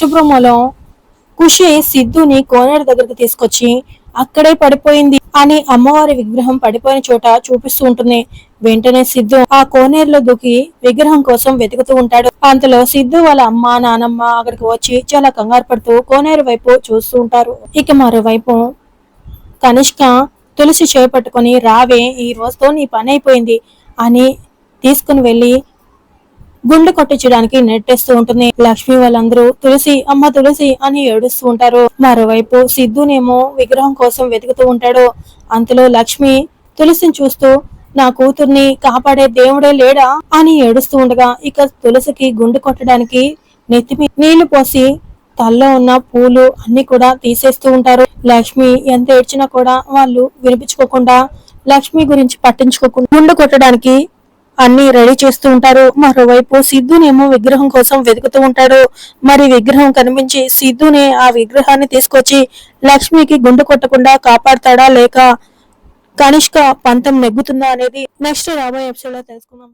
శుభ్రమలో కుషి సిద్ధుని కోనేరు దగ్గరకు తీసుకొచ్చి అక్కడే పడిపోయింది అని అమ్మవారి విగ్రహం పడిపోయిన చోట చూపిస్తూ ఉంటుంది. వెంటనే సిద్ధు ఆ కోనేరులో దూకి విగ్రహం కోసం వెతుకుతూ ఉంటాడు. అంతలో సిద్ధు వాళ్ళ అమ్మ నానమ్మ అక్కడికి వచ్చి చాలా కంగారు పడుతూ కోనేరు వైపు చూస్తూ ఉంటారు. ఇక మరోవైపు కనిష్క తులసి చేపట్టుకొని రావే ఈ రోజుతో నీ పని అయిపోయింది అని తీసుకుని వెళ్ళి గుండె కొట్టించడానికి నెట్టేస్తూ ఉంటుంది. లక్ష్మి వాళ్ళందరూ తులసి అమ్మ తులసి అని ఏడుస్తూ ఉంటారు. మరోవైపు సిద్ధునేమో విగ్రహం కోసం వెతుకుతూ ఉంటాడు. అంతలో లక్ష్మి తులసిని చూస్తూ నా కూతుర్ని కాపాడే దేవుడే లేడా అని ఏడుస్తూ ఉండగా ఇక తులసికి గుండె కొట్టడానికి నెత్తిమి నీళ్ళు పోసి తల్లో ఉన్న పూలు అన్ని కూడా తీసేస్తూ ఉంటారు. లక్ష్మి ఎంత ఏడ్చినా కూడా వాళ్ళు వినిపించుకోకుండా లక్ష్మి గురించి పట్టించుకోకుండా గుండె కొట్టడానికి అన్ని రెడీ చేస్తూ ఉంటారు. మరోవైపు సిద్ధునేమో విగ్రహం కోసం వెతుకుతూ ఉంటాడు. మరి విగ్రహం కనిపించి సిద్ధునే ఆ విగ్రహాన్ని తీసుకొచ్చి లక్ష్మికి గుండు కొట్టకుండా కాపాడతాడా లేక కనిష్క పంతం నెగ్గుతుందా అనేది నెక్స్ట్ రాబోయే ఎపిసోడ్లో తెలుసుకుందాం.